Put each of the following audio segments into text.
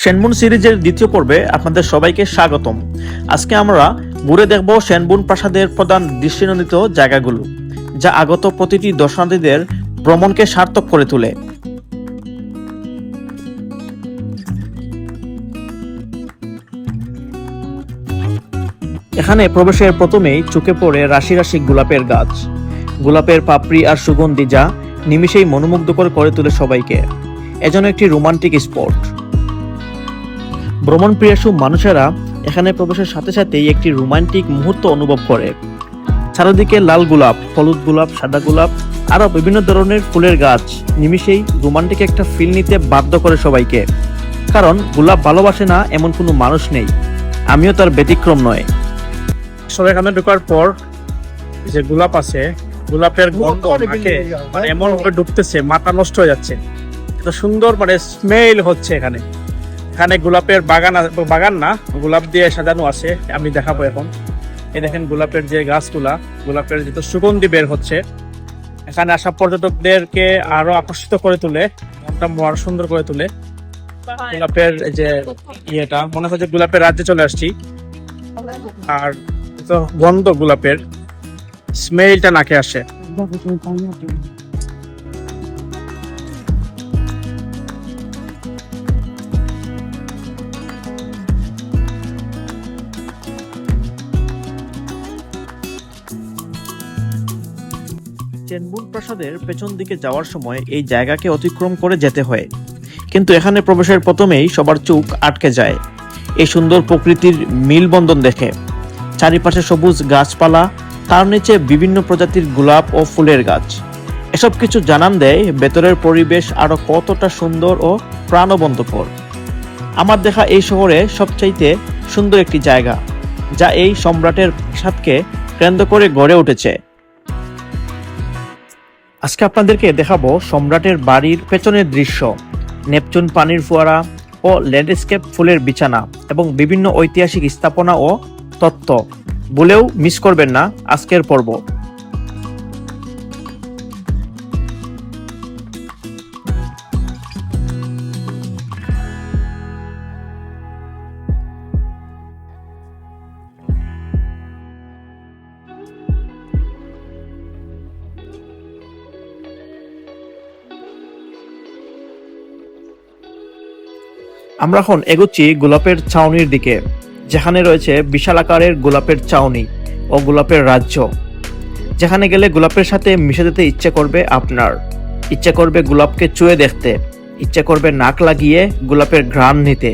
সেনবুন সিরিজের দ্বিতীয় পর্বে আপনাদের সবাইকে স্বাগতম। আজকে আমরা ঘুরে দেখব সেনবুন প্রাসাদের প্রধান দৃষ্টিনন্দিত জায়গাগুলো, যা আগত প্রতিটি দর্শনার্থীদের ভ্রমণকে সার্থক করে তোলে। এখানে প্রবেশের প্রথমেই চোখে পড়ে রাশি রাশি গোলাপের গাছ। গোলাপের পাপড়ি আর সুগন্ধি যা নিমিষেই মনোমুগ্ধকর করে তোলে সবাইকে। এজন্য একটি রোমান্টিক স্পট। ভ্রমণ প্রিয়াসু মানুষেরা এখানে প্রবেশের সাথে সাথেই একটি রোমান্টিক মুহূর্ত অনুভব করে। চারিদিকে লাল গোলাপ হলুদ গোলাপ সাদা গোলাপ আরও বিভিন্ন ধরনের ফুলের গাছ। নিমিষেই রোমান্টিক একটা ফিল নিতে বাধ্য করে সবাইকে। কারণ গোলাপ ভালোবাসে না এমন কোনো মানুষ নেই। আমিও তার ব্যতিক্রম নয়। আসলে এখানে ঢোকার পর যে গোলাপ আছে গোলাপের গন্ধ নাকে মানে এমন ভাবে ঢুকতেছে মাথা নষ্ট হয়ে যাচ্ছে। এত সুন্দর মানে স্মেল হচ্ছে এখানে। এখানে গোলাপের বাগান বাগান না, গোলাপ দিয়ে সাজানো আছে, আমি দেখাবো এখন। এই দেখেন গোলাপের যে গাছগুলা, গোলাপের যেহেতু সুগন্ধি বের হচ্ছে। এখানে আসা পর্যটকদেরকে আরও আকর্ষিত করে তুলে, মনটা আরও সুন্দর করে তোলে। গোলাপের যে ইয়েটা, মনে হচ্ছে গোলাপের রাজ্যে চলে আসছি। আর তো গন্ধ গোলাপের, স্মেলটা নাকে আসে। চেনবুন প্রাসাদের পেছন দিকে যাওয়ার সময় এই জায়গাকে অতিক্রম করে যেতে হয়। কিন্তু এখানে প্রবেশের প্রথমেই সবার চোখ আটকে যায়। এই সুন্দর প্রকৃতির মিলবন্ধন দেখে। চারিপাশে সবুজ গাছপালা, তার নিচে বিভিন্ন প্রজাতির গোলাপ ও ফুলের গাছ। এসব কিছু জানান দেয় ভেতরের পরিবেশ আরও কতটা সুন্দর ও প্রাণবন্তকর আমার দেখা এই শহরে সবচাইতে সুন্দর একটি জায়গা, যা এই সম্রাটের প্রাসাদকে কেন্দ্র করে গড়ে উঠেছে। আজকে আপনাদেরকে দেখাবো সম্রাটের বাড়ির পেছনের দৃশ্য। নেপচুন পানির ফোয়ারা ও ল্যান্ডস্কেপ ফুলের বিছানা এবং বিভিন্ন ঐতিহাসিক স্থাপনা ও তত্ত্ব। বলেও মিস করবেন না আজকের পর্ব। আমরা এখন এগোচ্ছি গোলাপের ছাউনির দিকে, যেখানে রয়েছে বিশাল আকারের গোলাপের ছাউনি ও গোলাপের রাজ্য। যেখানে গেলে গোলাপের সাথে মিশে যেতে ইচ্ছে করবে আপনার। ইচ্ছে করবে গোলাপকে চুয়ে দেখতে, ইচ্ছে করবে নাক লাগিয়ে গোলাপের ঘ্রাণ নিতে।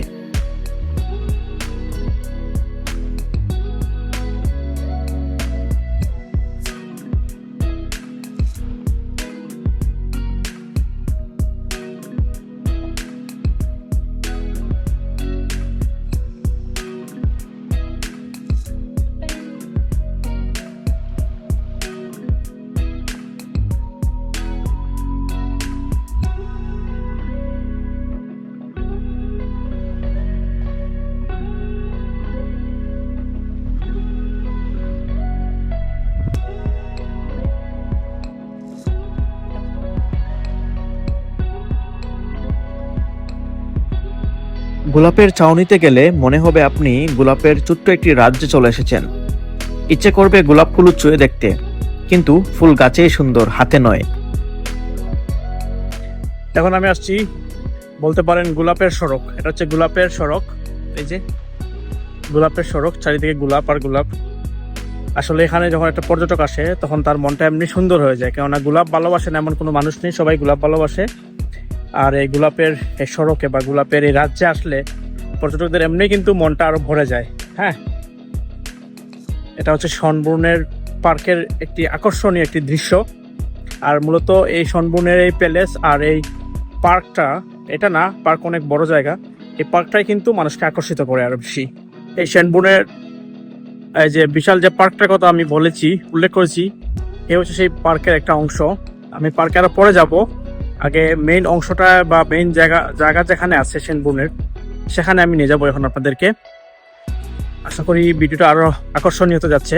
গোলাপের ছাউনিতে গেলে মনে হবে আপনি গোলাপের ছোট্ট একটি রাজ্যে চলে এসেছেন। ইচ্ছে করবে গোলাপ গোলাপগুলো চুয়ে দেখতে, কিন্তু ফুল গাছেই সুন্দর, হাতে নয়। এখন আমি আসছি, বলতে পারেন গোলাপের সড়ক। এটা হচ্ছে গোলাপের সড়ক। এই যে, গোলাপের সড়ক, চারিদিকে গোলাপ আর গোলাপ। আসলে এখানে যখন একটা পর্যটক আসে, তখন তার মনটা এমনি সুন্দর হয়ে যায়। কেননা গোলাপ ভালোবাসে না এমন কোনো মানুষ নেই, সবাই গোলাপ ভালোবাসে। আর এই গোলাপের, এই সড়কে বা গোলাপের এই রাজ্যে আসলে পর্যটকদের এমনি কিন্তু মনটা আরও ভরে যায় হ্যাঁ? এটা হচ্ছে সনবর্ণের পার্কের একটি আকর্ষণীয় একটি দৃশ্য। আর মূলত এই সনবর্ণের এই প্যালেস আর এই পার্কটা, এটা না, পার্ক অনেক বড় জায়গা। এই পার্কটাই কিন্তু মানুষকে আকর্ষিত করে আরও বেশি। এই সেনবুনের এই যে বিশাল যে পার্কটার কথা আমি বলেছি, উল্লেখ করেছি, এ হচ্ছে সেই পার্কের একটা অংশ। আমি পার্কে আরও পরে যাব। আগে মেইন অংশটা বা মেইন জায়গা জায়গা যেখানে আছে সেনবুনের সেখানে আমি নিয়ে যাব এখন আপনাদেরকে। আশা করি ভিডিওটা আরও আকর্ষণীয় হতে যাচ্ছে।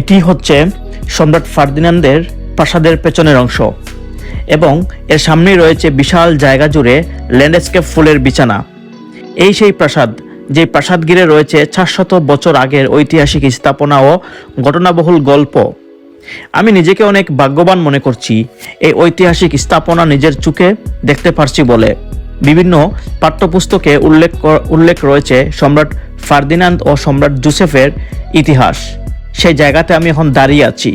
এটি হচ্ছে সম্রাট ফার্দিনান্দের প্রাসাদের পেছনের অংশ এবং এর সামনেই রয়েছে বিশাল জায়গা জুড়ে ল্যান্ডস্কেপ ফুলের বিছানা। এই সেই প্রাসাদ যে প্রাসাদ ঘিরে রয়েছে চারশত বছর আগের ঐতিহাসিক স্থাপনা ও ঘটনাবহুল গল্প। আমি নিজেকে অনেক ভাগ্যবান মনে করছি, এই ঐতিহাসিক স্থাপনা নিজের চোখে দেখতে পারছি বলে। বিভিন্ন পাঠ্যপুস্তকে উল্লেখ উল্লেখ রয়েছে সম্রাট ফার্দিনান্দ ও সম্রাট জোসেফের ইতিহাস। সেই জায়গাতে আমি এখন দাঁড়িয়ে আছি।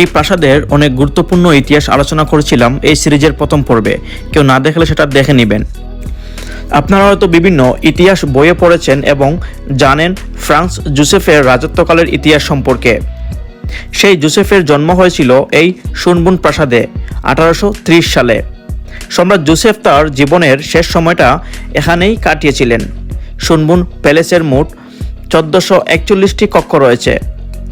এই প্রাসাদের অনেক গুরুত্বপূর্ণ ইতিহাস আলোচনা করেছিলাম এই সিরিজের প্রথম পর্বে। কেউ না দেখলে সেটা দেখে নেবেন। আপনারা হয়তো বিভিন্ন ইতিহাস বইয়ে পড়েছেন এবং জানেন ফ্রান্স জুসেফের রাজত্বকালের ইতিহাস সম্পর্কে। সেই জোসেফের জন্ম হয়েছিল এই সুনবুন প্রাসাদে আঠারোশো ত্রিশ সালে। সম্রাট জোসেফ তার জীবনের শেষ সময়টা এখানেই কাটিয়েছিলেন। সুনবুন প্যালেসের মোট চোদ্দোশো একচল্লিশটি কক্ষ রয়েছে।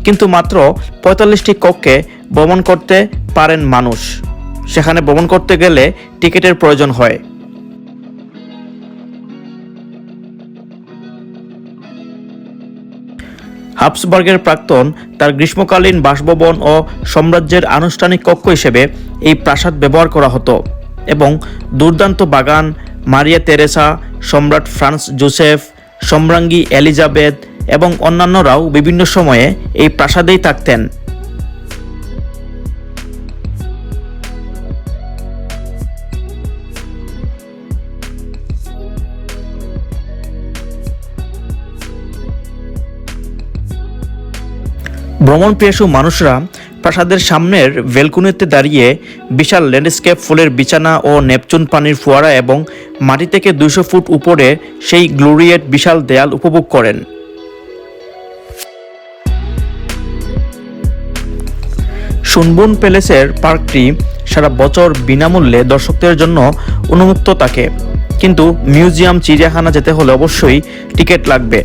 কিন্তু মাত্র পঁয়তাল্লিশটি কক্ষে ভ্রমণ করতে পারেন মানুষ। সেখানে ভ্রমণ করতে গেলে টিকিটের প্রয়োজন হয়। হাবসবার্গের প্রাক্তন তার গ্রীষ্মকালীন বাসভবন ও সাম্রাজ্যের আনুষ্ঠানিক কক্ষ হিসেবে এই প্রাসাদ ব্যবহার করা হতো এবং দুর্দান্ত বাগান, মারিয়া তেরেসা, সম্রাট ফ্রান্স জোসেফ সম্রাঙ্গী এলিজাবেথ এবং অন্যান্যরাও বিভিন্ন সময়ে এই প্রাসাদেই থাকতেন। ভ্রমণ প্রিয়াসু মানুষরা প্রাসাদের সামনের ভেলকুনিতে দাঁড়িয়ে বিশাল ল্যান্ডস্কেপ ফুলের বিছানা ও নেপচুন পানির ফোয়ারা এবং মাটি থেকে দুশো ফুট উপরে সেই গ্লোরিয়েট বিশাল দেয়াল উপভোগ করেন। সুনবুন প্যালেসের পার্কটি সারা বছর বিনামূল্যে দর্শকদের জন্য উন্মুক্ত থাকে। কিন্তু মিউজিয়াম চিড়িয়াখানা যেতে হলে অবশ্যই টিকিট লাগবে।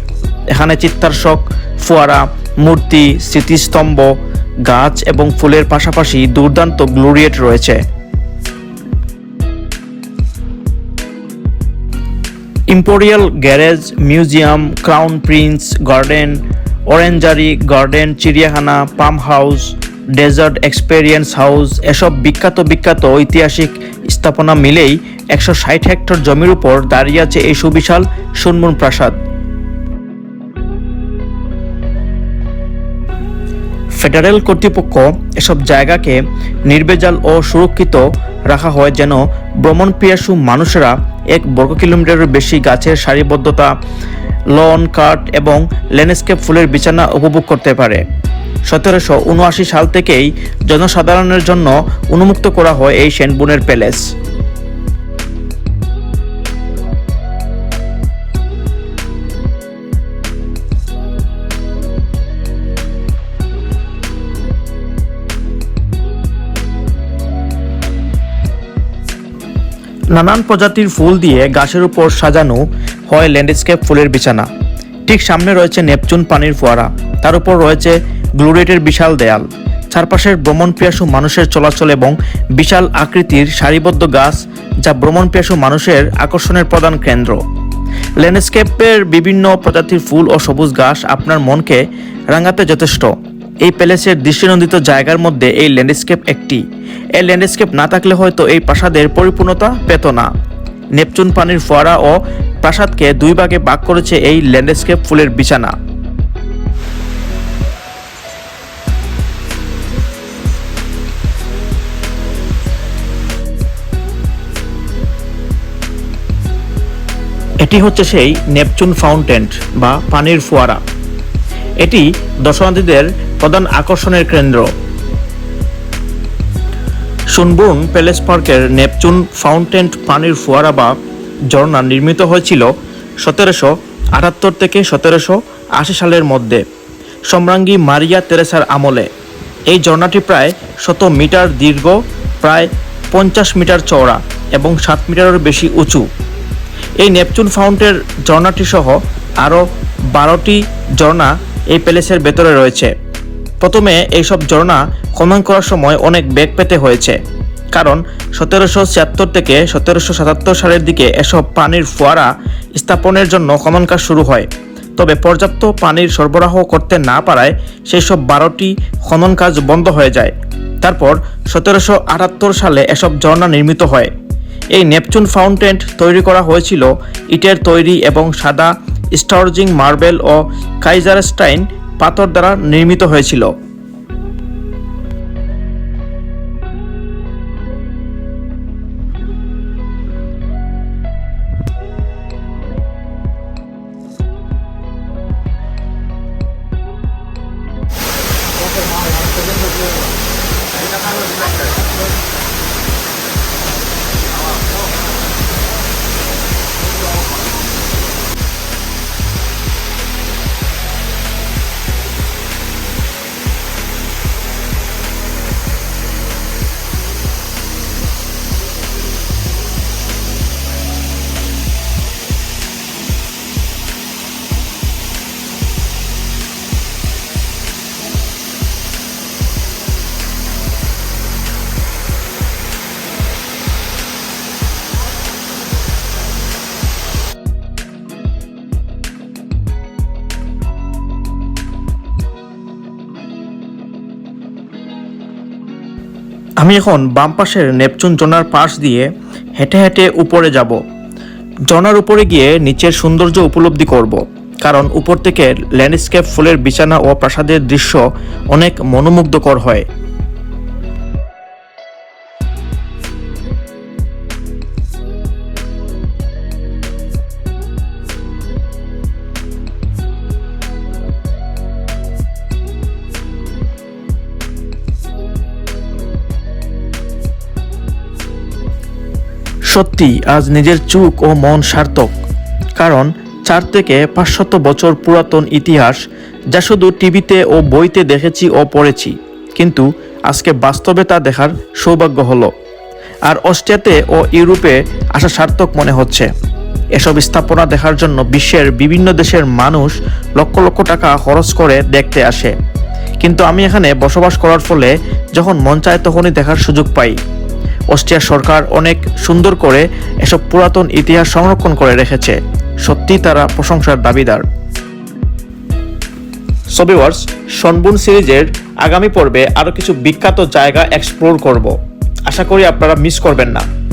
এখানে চিত্তার্শক ফোয়ারা, মূর্তি, স্মৃতিস্তম্ভ গাছ এবং ফুলের পাশাপাশি দুর্দান্ত গ্লোরিয়েট রয়েছে। Imperial garage, museum, crown prince garden, orangery garden, চিড়িয়াখানা, palm house, desert experience house, এসব বিখ্যাত বিখ্যাত ঐতিহাসিক স্থাপনা মিলেই একশো ষাট হেক্টর জমির উপর দাঁড়িয়ে আছে এই সুবিশাল সুনমুন প্রাসাদ। ফেডারেল কর্তৃপক্ষ এসব জায়গাকে নির্বেজাল ও সুরক্ষিত রাখা হয় যেন ভ্রমণ পিয়াসু মানুষেরা এক বর্গ কিলোমিটারের বেশি গাছের সারিবদ্ধতা, লন কাঠ এবং ল্যান্ডস্কেপ ফুলের বিছানা উপভোগ করতে পারে। সতেরোশো উনআশি সাল থেকেই জনসাধারণের জন্য উন্মুক্ত করা হয় এই সেনবুনের প্যালেস। নানান প্রজাতির ফুল দিয়ে গাছের উপর সাজানো হয় ল্যান্ডস্কেপ ফুলের বিছানা। ঠিক সামনে রয়েছে নেপচুন পানির ফোয়ারা। তার উপর রয়েছে গ্লোরেটের বিশাল দেয়াল। চারপাশের ভ্রমণ পিয়াসু মানুষের চলাচল এবং বিশাল আকৃতির সারিবদ্ধ গাছ যা ভ্রমণ পিয়াসু মানুষের আকর্ষণের প্রধান কেন্দ্র। ল্যান্ডস্কেপের বিভিন্ন প্রজাতির ফুল ও সবুজ ঘাস আপনার মনকে রাঙাতে যথেষ্ট। এই প্যালেসের দৃষ্টিনন্দিত জায়গার মধ্যে এই ল্যান্ডস্কেপ একটি। এই ল্যান্ডস্কেপ না থাকলে হয়তো এই প্রাসাদের পরিপূর্ণতা পেত না। নেপচুন পানির ফোয়ারা ও প্রাসাদকে দুই ভাগে ভাগ করেছে এই ল্যান্ডস্কেপ ফুলের বিছানা। এটি হচ্ছে সেই নেপচুন ফাউন্টেন বা পানির ফোয়ারা। এটি দর্শনার্থীদের প্রধান আকর্ষণের কেন্দ্র। সুনবুর্ন প্যালেস পার্কের নেপচুন ফাউন্টেন পানির ফোয়ারা বা ঝর্ণা নির্মিত হয়েছিল সতেরোশো আটাত্তর থেকে সতেরোশো আশি সালের মধ্যে। সম্রাঙ্গী মারিয়া তেরেসার আমলে। এই ঝর্ণাটি প্রায় শত মিটার দীর্ঘ, প্রায় পঞ্চাশ মিটার চওড়া এবং সাত মিটারের বেশি উঁচু। এই নেপচুন ফাউন্টের ঝর্ণাটি সহ আরও বারোটি ঝর্ণা এই প্যালেসের ভেতরে রয়েছে। প্রথমে এইসব ঝর্ণা খনন করার সময় অনেক বেগ পেতে হয়েছে। কারণ সতেরোশো ছিয়াত্তর থেকে সতেরোশো সাতাত্তর সালের দিকে এসব পানির ফোয়ারা স্থাপনের জন্য খনন কাজ শুরু হয়। তবে পর্যাপ্ত পানির সরবরাহ করতে না পারায় সেই সব বারোটি খনন কাজ বন্ধ হয়ে যায়। তারপর সতেরোশো আটাত্তর সালে এসব ঝর্ণা নির্মিত হয়। এই নেপচুন ফাউন্টেন তৈরি করা হয়েছিল ইটের তৈরি এবং সাদা স্টার্জিং মার্বেল ও কাইজারস্টাইন পাথর দ্বারা নির্মিত হয়েছিল। আমি এখন বাম পাশের নেপচুন জনার পাশ দিয়ে হেঁটে হেঁটে উপরে যাব। জনার উপরে গিয়ে নিচের সৌন্দর্য উপলব্ধি করব, কারণ উপর থেকে ল্যান্ডস্কেপ ফুলের বিছানা ও প্রাসাদের দৃশ্য অনেক মনোমুগ্ধকর হয়। সত্যি আজ নিজের চোখ ও মন সার্থক। কারণ চার থেকে পাঁচশত বছর পুরাতন ইতিহাস যা শুধু টিভিতে ও বইতে দেখেছি ও পড়েছি, কিন্তু আজকে বাস্তবে তা দেখার সৌভাগ্য হলো। আর অস্ট্রিয়াতে ও ইউরোপে আসা সার্থক মনে হচ্ছে। এসব স্থাপনা দেখার জন্য বিশ্বের বিভিন্ন দেশের মানুষ লক্ষ লক্ষ টাকা খরচ করে দেখতে আসে। কিন্তু আমি এখানে বসবাস করার ফলে যখন মন চায় তখনই দেখার সুযোগ পাই। অস্ট্রিয়া সরকার অনেক সুন্দর করে এসব পুরাতন ইতিহাস সংরক্ষণ করে রেখেছে। সত্যি তারা প্রশংসার দাবিদার। সবিওয়ার্স সনবুন সিরিজের আগামী পর্বে আরও কিছু বিখ্যাত জায়গা এক্সপ্লোর করব। আশা করি আপনারা মিস করবেন না।